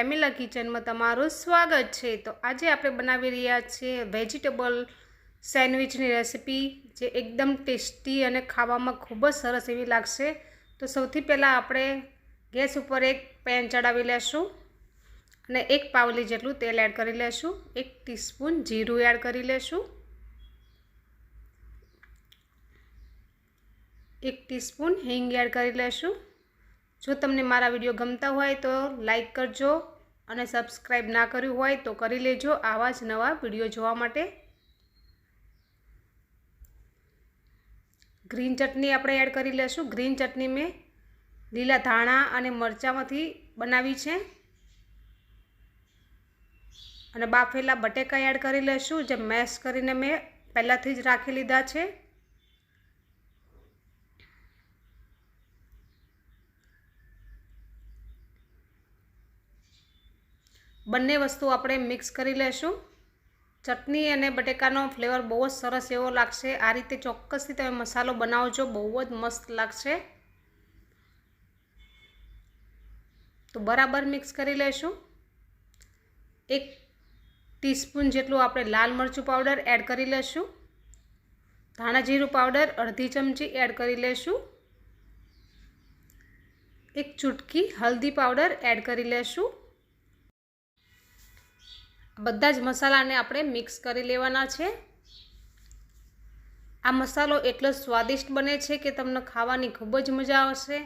પ્રેમિલા કિચનમાં તમારું સ્વાગત છે. તો આજે આપણે બનાવી રહ્યા છીએ વેજીટેબલ સેન્ડવિચની રેસિપી જે એકદમ ટેસ્ટી અને ખાવામાં ખૂબ જ સરસ એવી લાગશે. તો સૌથી પહેલાં આપણે ગેસ ઉપર એક પેન ચડાવી લેશું અને એક પાવલી જેટલું તેલ એડ કરી લેશું. એક ટીસ્પૂન જીરું એડ કરી લેશું. એક ટીસ્પૂન હિંગ એડ કરી લેશું. જો તમને મારા વીડિયો ગમતા હોય તો લાઈક કરજો. અને સબસ્ક્રાઈબ ના કર્યું હોય તો કરી લેજો આવા જ નવા વીડિયો જોવા માટે. ગ્રીન ચટણી આપણે એડ કરી લેશું. ગ્રીન ચટણી મેં લીલા ધાણા અને મરચાંમાંથી બનાવી છે. અને બાફેલા બટેકા એડ કરી લેશું. જે મેશ કરીને મેં પહેલાંથી જ રાખી લીધા છે. બંને વસ્તુ આપણે મિક્સ કરી લેશું. ચટણી અને બટેકાનો ફ્લેવર બહુ જ સરસ એવો લાગશે. આ રીતે ચોક્કસથી તમે મસાલો બનાવજો, બહુ જ મસ્ત લાગશે. તો બરાબર મિક્સ કરી લેશું. એક ટીસ્પૂન જેટલું આપણે લાલ મરચું પાવડર એડ કરી લેશું. ધાણા જીરું પાવડર અડધી ચમચી એડ કરી લેશું. એક ચૂટકી હલ્દી પાવડર એડ કરી લેશું. બધા જ મસાલાને આપણે મિક્સ કરી લેવાના છે. આ મસાલો એટલો સ્વાદિષ્ટ બને છે કે તમને ખાવાની ખૂબ જ મજા આવશે.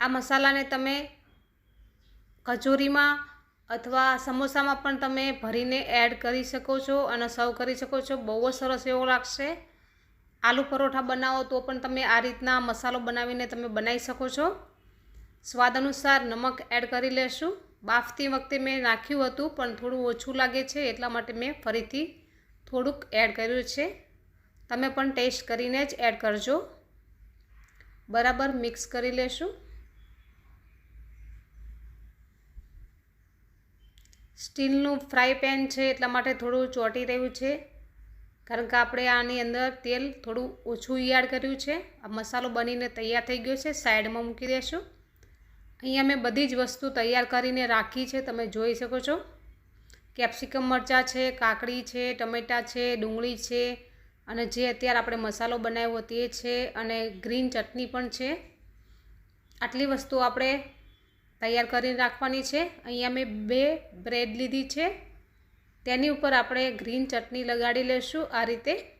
આ મસાલાને તમે કચોરીમાં અથવા સમોસામાં પણ તમે ભરીને એડ કરી શકો છો અને સર્વ કરી શકો છો. બહુ જ સરસ એવો લાગશે. આલુ પરોઠા બનાવો તો પણ તમે આ રીતના મસાલો બનાવીને તમે બનાવી શકો છો. સ્વાદ અનુસાર નમક એડ કરી લેશું. બાફતી વખતે મેં નાખ્યું હતું, પણ થોડું ઓછું લાગે છે, એટલા માટે મેં ફરીથી થોડુંક એડ કર્યું છે. તમે પણ ટેસ્ટ કરીને જ એડ કરજો. બરાબર મિક્સ કરી લેશું. સ્ટીલનું ફ્રાય પેન છે, એટલા માટે થોડું ચોંટી રહ્યું છે. કારણ કે આપણે આની અંદર તેલ થોડું ઓછું એડ કર્યું છે. આ મસાલો બનીને તૈયાર થઈ ગયો છે સાઈડમાં મૂકી દેશું. અહીંયા મેં બધી જ વસ્તુ તૈયાર કરીને રાખી છે, તમે જોઈ શકો છો. કેપ્સિકમ મરચાં છે, કાકડી છે, ટમેટાં છે, ડુંગળી છે, અને જે અત્યારે આપણે મસાલો બનાવ્યો તે છે, અને ગ્રીન ચટણી પણ છે. આટલી વસ્તુ આપણે તૈયાર કરીને રાખવાની છે. અહીંયા મેં બે બ્રેડ લીધી છે. તેની ઉપર આપણે ગ્રીન ચટણી લગાડી લઈશું આ રીતે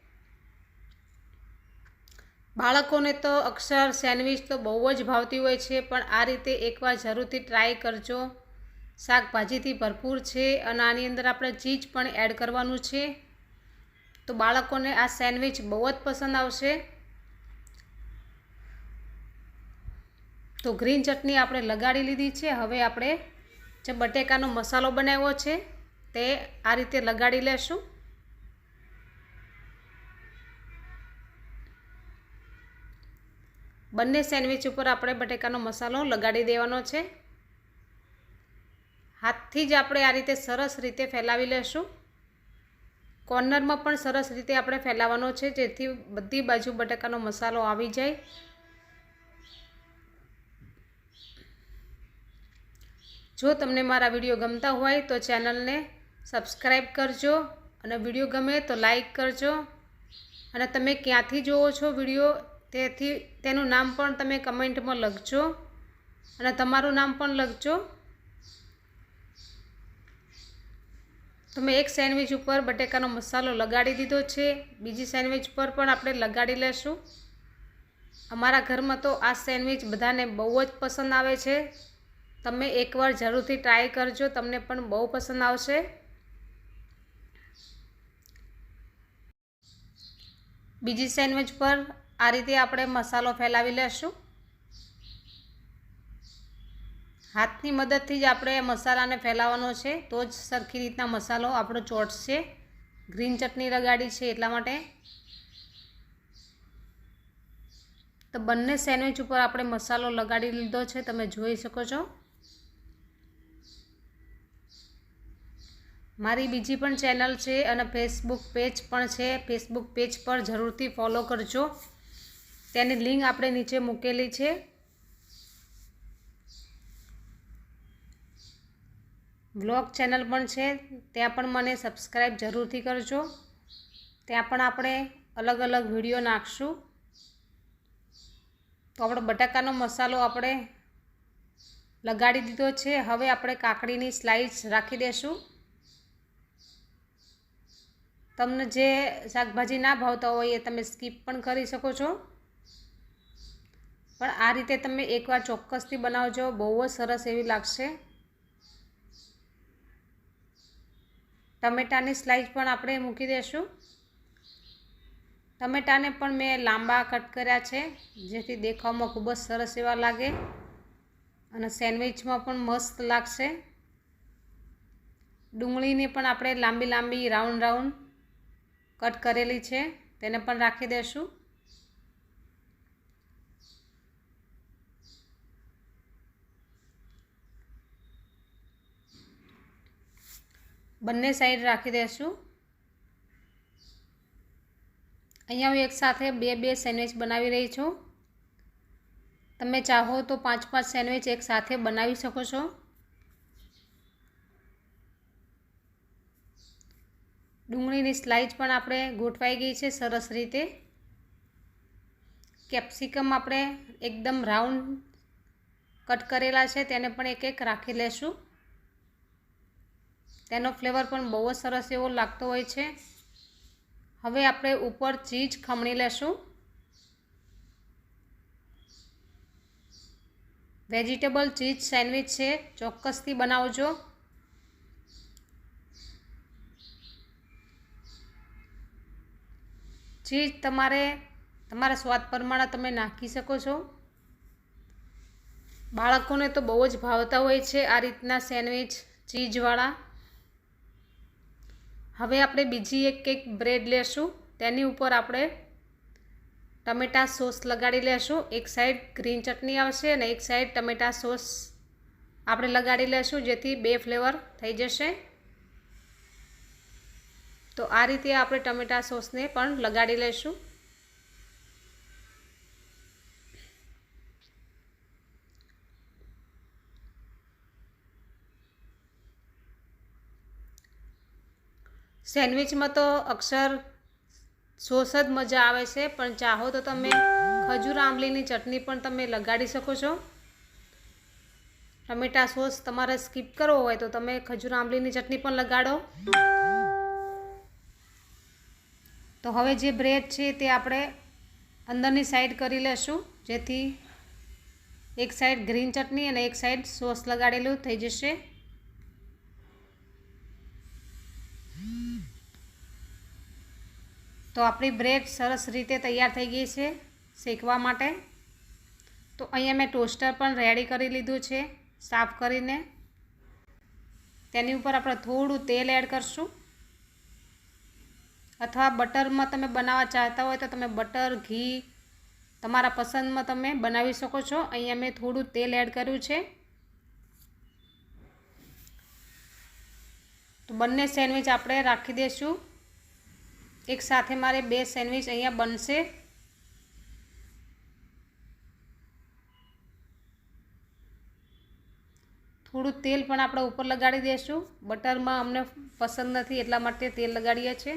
બાળકોને તો અક્ષર, સેન્ડવિચ તો બહુ જ ભાવતી હોય છે, પણ આ રીતે એકવાર જરૂરથી ટ્રાય કરજો. શાકભાજીથી ભરપૂર છે અને આની અંદર આપણે ચીજ પણ એડ કરવાનું છે. તો બાળકોને આ સેન્ડવિચ બહુ જ પસંદ આવશે. તો ગ્રીન ચટણી આપણે લગાડી લીધી છે. હવે આપણે જે બટેકાનો મસાલો બનાવ્યો છે, તે આ રીતે લગાડી લેશું. બંને સેન્ડવિચ ઉપર આપણે બટેકાનો મસાલો લગાડી દેવાનો છે. હાથથી જ આપણે આ રીતે સરસ રીતે ફેલાવી લેશું. કોર્નરમાં પણ સરસ રીતે આપણે ફેલાવવાનો છે, જેથી બધી બાજુ બટેકાનો મસાલો આવી જાય. જો તમને મારા વીડિયો ગમતા હોય તો ચેનલને સબસ્ક્રાઈબ કરજો અને વીડિયો ગમે તો લાઈક કરજો. અને તમે ક્યાંથી જુઓ છો વીડિયો તેથી તેનું નામ પણ તમે કમેન્ટમાં લખજો. અને તમારું નામ પણ લખજો. તો મેં એક સેન્ડવિચ ઉપર બટેકાનો મસાલો લગાડી દીધો છે. બીજી સેન્ડવિચ પર પણ આપણે લગાડી લેશું. અમારા ઘરમાં તો આ સેન્ડવિચ બધાને બહુ જ પસંદ આવે છે. તમે એકવાર જરૂરથી ટ્રાય કરજો, તમને પણ બહુ પસંદ આવશે. બીજી સેન્ડવિચ પર આ રીતે આપણે મસાલો ફેલાવી લેશું. હાથની મદદથી જ આપણે મસાલાને ફેલાવવાનો છે, તો જ સરખી રીતના મસાલો આપણો ચોટશે. ગ્રીન ચટણી લગાડી છે એટલા માટે. તો બંને સેન્ડવિચ ઉપર આપણે મસાલો લગાડી લીધો છે, તમે જોઈ શકો છો. મારી બીજી પણ ચેનલ છે અને ફેસબુક પેજ પણ છે. ફેસબુક પેજ પર જરૂરથી ફોલો કરજો. તેની લિંક આપણે નીચે મૂકેલી છે. વ્લોગ ચેનલ પણ છે, ત્યાં પણ મને સબસ્ક્રાઈબ જરૂરથી કરજો. ત્યાં પણ આપણે અલગ અલગ વીડિયો નાખશું. તો આપણો બટાકાનો મસાલો આપણે લગાડી દીધો છે. હવે આપણે કાકડીની સ્લાઇસ રાખી દઈશું તમને જે શાકભાજી ના ભાવતા હોય એ તમે સ્કીપ પણ કરી શકો છો. પણ આ રીતે તમે એકવાર ચોક્કસથી બનાવજો. બહુ જ સરસ એવી લાગશે. ટમેટાની સ્લાઇસ પણ આપણે મૂકી દઈશું ટમેટાને પણ મેં લાંબા કટ કર્યા છે, જેથી દેખાવમાં ખૂબ જ સરસ એવા લાગે અને સેન્ડવિચમાં પણ મસ્ત લાગશે. ડુંગળીને પણ આપણે લાંબી લાંબી રાઉન્ડ રાઉન્ડ કટ કરેલી છે, તેને પણ રાખી દઈશું બંને સાઈડ રાખી દઈશું અહીંયા હું એકસાથે બે બે સેન્ડવિચ બનાવી રહી છું. તમે ચાહો તો પાંચ પાંચ સેન્ડવિચ એકસાથે બનાવી શકો છો. ડુંગળીની સ્લાઇસ પણ આપણે ગોઠવાઈ ગઈ છે સરસ રીતે. કેપ્સિકમ આપણે એકદમ રાઉન્ડ કટ કરેલા છે તેને પણ એક એક રાખી લેશું. તેનો ફ્લેવર પણ બહુ જ સરસ એવો લાગતો હોય છે. હવે આપણે ઉપર ચીજ ખમણી લેશું. વેજીટેબલ ચીઝ સેન્ડવિચ છે, ચોક્કસથી બનાવજો. ચીજ તમારે, તમારા સ્વાદ પ્રમાણે તમે નાખી શકો છો. બાળકોને તો બહુ જ ભાવતા હોય છે આ રીતના સેન્ડવિચ ચીઝવાળા હવે આપણે બીજી એક કેક બ્રેડ લેશું. તેની ઉપર આપણે ટમેટા સોસ લગાડી લેશું. એક સાઈડ ગ્રીન ચટણી આવશે અને એક સાઈડ ટમેટા સોસ આપણે લગાડી લેશું, જેથી બે ફ્લેવર થઈ જશે. તો આ રીતે આપણે ટમેટા સોસને પણ લગાડી લઈશું સેન્ડવિચમાં તો અક્ષર સોસ જ મજા આવે છે, પણ ચાહો તો તમે ખજૂર આંબલીની ચટણી પણ તમે લગાડી શકો છો. ટમેટા સોસ તમારે સ્કીપ કરવો હોય તો તમે ખજૂર આંબલીની ચટણી પણ લગાડો. તો હવે જે બ્રેડ છે તે આપણે અંદરની સાઈડ કરી લેશું, જેથી એક સાઈડ ગ્રીન ચટણી અને એક સાઈડ સોસ લગાડેલું થઈ જશે. તો આપણી બ્રેડ સરસ રીતે તૈયાર થઈ ગઈ છે શેકવા માટે. તો અહીંયા મેં ટોસ્ટર પણ રેડી કરી લીધું છે, સાફ કરીને. તેની ઉપર આપણે થોડું તેલ એડ કરશું. અથવા બટરમાં તમે બનાવવા ચાહતા હોય તો તમે બટર, ઘી, તમારા પસંદમાં તમે બનાવી શકો છો. અહીંયા મેં થોડું તેલ એડ કર્યું છે. તો બંને સેન્ડવિચ આપણે રાખી દઈશું એક સાથે મારે બે સેન્ડવિચ અહીંયા બનશે. થોડું તેલ પણ આપણે ઉપર લગાડી દઈશું બટરમાં અમને પસંદ નથી એટલા માટે તેલ લગાડીએ છીએ.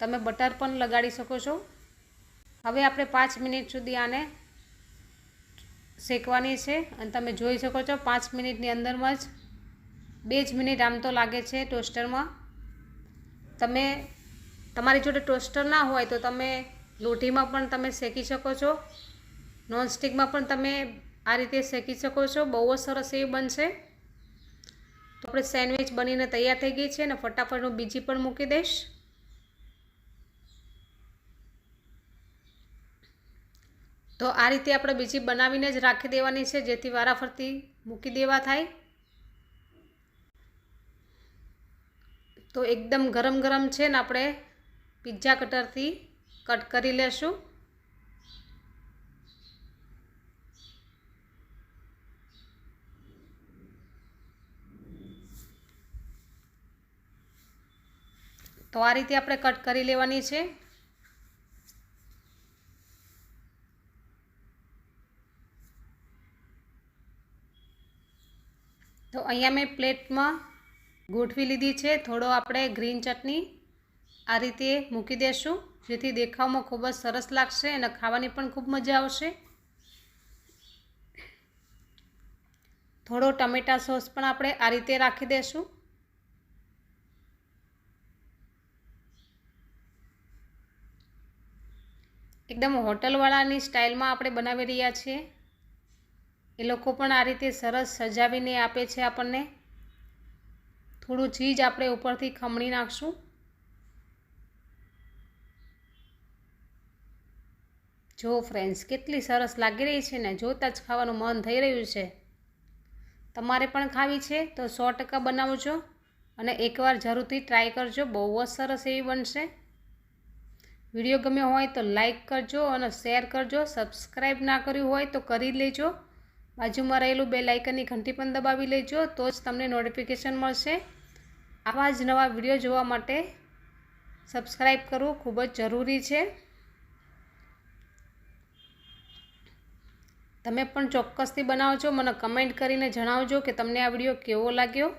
તમે બટર પણ લગાડી શકો છો. હવે આપણે પાંચ મિનિટ સુધી આને શેકવાની છે અને તમે જોઈ શકો છો પાંચ મિનિટની અંદરમાં જ. બે જ મિનિટ આમ તો લાગે છે ટોસ્ટરમાં. તમે તમારી જોડે ટોસ્ટર ના હોય તો તમે લોઢીમાં પણ તમે શેકી શકો છો. નોનસ્ટિકમાં પણ તમે આ રીતે શેકી શકો છો. બહુ જ સરસ એવી બનશે. તો આપણે સેન્ડવિચ બનીને તૈયાર થઈ ગઈ છે અને ફટાફટ હું બીજી પણ મૂકી દઈશ. તો આ રીતે આપણે બીજી બનાવીને જ રાખી દેવાની છે, જેથી વારાફરતી મૂકી દેવા થાય. તો એકદમ ગરમ ગરમ છે ને આપણે પિઝા કટરથી કટ કરી લેશું. તો આ રીતે આપણે કટ કરી લેવાની છે. તો અહીંયા મેં પ્લેટમાં ગોઠવી લીધી છે. થોડો આપણે ગ્રીન ચટણી આ રીતે મૂકી દેશું, જેથી દેખાવમાં ખૂબ જ સરસ લાગશે અને ખાવાની પણ ખૂબ મજા આવશે. થોડો ટમેટા સોસ પણ આપણે આ રીતે રાખી દઈશું એકદમ હોટલવાળાની સ્ટાઇલમાં આપણે બનાવી રહ્યા છીએ. એ લોકો પણ આ રીતે સરસ સજાવીને આપે છે આપણને. થોડું ચીજ આપણે ઉપરથી ખમણી નાખશું. જો ફ્રેન્ડ્સ કેટલી સરસ લાગી રહી છે ને, જોતાં જ ખાવાનું મન થઈ રહ્યું છે. તમારે પણ ખાવી છે, તો સો ટકા બનાવજો અને એકવાર જરૂરથી ટ્રાય કરજો, બહુ જ સરસ એવી બનશે. વીડિયો ગમ્યો હોય તો લાઈક કરજો અને શેર કરજો. સબસ્ક્રાઈબ ના કર્યું હોય તો કરી લેજો. બાજુમાં રહેલું બે લાઇકનની ઘંટી પણ દબાવી લેજો, તો જ તમને નોટિફિકેશન મળશે. આવા જ નવા વીડિયો જોવા માટે સબસ્ક્રાઈબ કરવું ખૂબ જ જરૂરી છે. તમે પણ ચોક્કસથી બનાવજો, મને કમેન્ટ કરીને જણાવજો કે તમને આ વીડિયો કેવો લાગ્યો.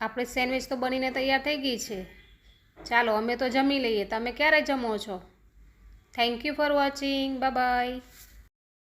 આપણે સેન્ડવિચ તો બનીને તૈયાર થઈ ગઈ છે. ચાલો, અમે તો જમી લઈએ. તમે ક્યારે જમો છો? Thank you for watching bye